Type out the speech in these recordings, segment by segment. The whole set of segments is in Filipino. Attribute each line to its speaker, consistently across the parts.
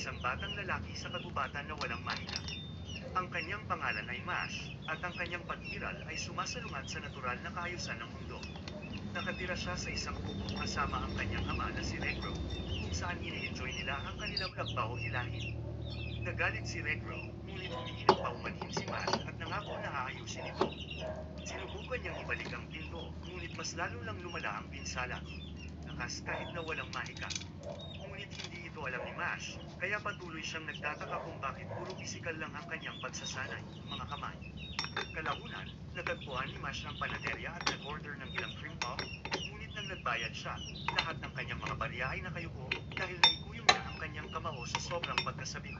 Speaker 1: isang batang lalaki sa kagubatan na walang mahina. Ang kanyang pangalan ay Mash, at ang kanyang pag-iral ay sumasalungat sa natural na kaayusan ng mundo. Nakatira siya sa isang kubo kasama ang kanyang ama na si Regro, kung saan ini-enjoy nila ang kanilang lagbaw ilahin. Nagalit si Regro, ngunit humingi ng paumanhin si Mash at nangako na aayusin ito. Sinubukan niyang ibalik ang pinto, ngunit mas lalo lang lumala ang pinsala. Nakas kahit na walang mahika. Ito alam ni Mash, kaya patuloy siyang nagtataka kung bakit puro pisikal lang ang kanyang pagsasanay, mga kamay. Kalaunan, natagpuan ni Mash ang panaderya at nag-order ng ilang cream puff, ngunit nang nagbayad siya, lahat ng kanyang mga barya ay nakayuko dahil naikuyong niya ang kanyang kamao sa sobrang pagkasabi.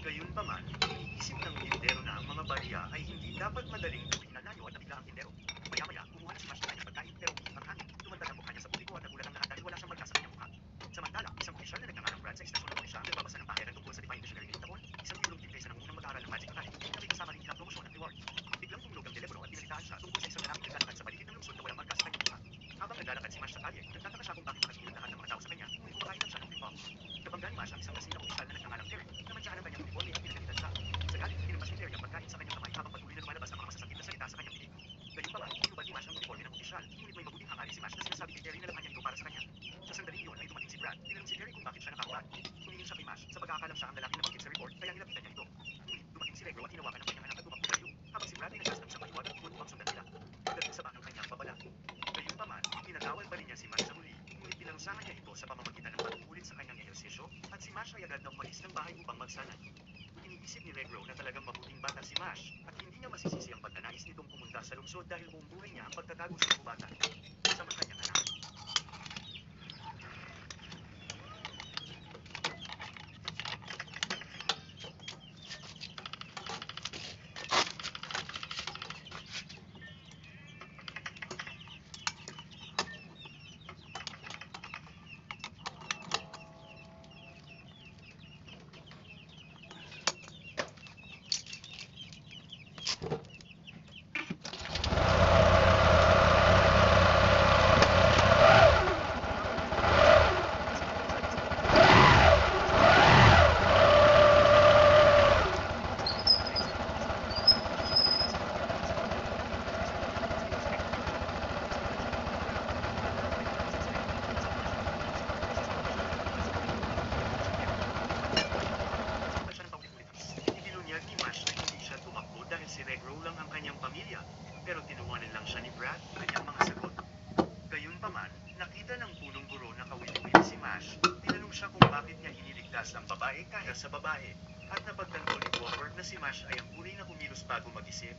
Speaker 1: Gayunpaman, iniisip ng tindero na ang mga barya ay hindi dapat madaling gawin na layo at nabigla ang tindero. Maya-maya, kumuha na si Mash ng kanyang pagkain pero ang hangin, tumanda ang mukha niya sa publiko at nagulat ang lahat dahil wala siyang marka sa kanyang mukha. Samantala, isang opisyal na nagngangalang Brad sa istasyon ng pulisya ang nagbabasa ng paheran tungkol sa Divine Missionary Unit Tapon, isang yulong tigresa ng unang mag-aaral ng Magic Academy na may kasama rin ilang promosyon at reward. Biglang tumulog ang telebro at pinalitaan siya tungkol sa isang lalaking naglalakad sa paligid ng lungsod na walang marka sa kanyang mukha. Habang naglalakad si Mash sa kalye, nagtataka siya kung bakit nakasimulan lahat ng mga tao sa kanya, ngunit kumakain lang siya ng ping-pong. Nabangga ni Mash ang isang kasinang opisyal na nagngangalang Terry, na mantsahan ang kanyang uniforme at pinagalitan siya. Sa galit, pinabas ni Terry ang pagkain sa kanyang kamay habang patuloy na lumalabas ang mga masasakit na salita sa kanyang bibig. Gayunpaman, inubad ni Mash ang uniforme ng opisyal, ngunit may mabuting hangarin si Mash na sinasabi kay Terry na laman niya ito para sa kanya. Sa sandaling iyon ay dumating si Brad, tinanong si Terry kung bakit siya nakahubad. Tumingin siya kay Mash sa pagkakalam siya ang lalaki na bakit sa report, kaya nilapitan niya ito. Ngunit dumating si Regro at hinawakan ng kanyang anak at tumakbo kayo, habang si Brad ay nagkas ng isang paliwag at ikot upang sundan nila. Pagdating sa ng kanyang babala. Gayunpaman, pinatawal pa rin niya si Mash sa huli, ngunit pinarusahan niya ito sa pamamagitan ng pag-uulit sa kanyang ehersisyo, at si Mash ay agad na umalis ng bahay upang magsanay. Iniisip ni Regro na talagang mabuting bata si Mash at hindi niya masisisi ang pagkanais nitong pumunta sa lungsod dahil buong buhay niya ang pagtatago sa kubatan. Sama kanyang anak. Thank you. Iniligtas ang babae kaya sa babae, at napagtanto ni Crawford na si Mash ay ang uri na kumilos bago mag-isip.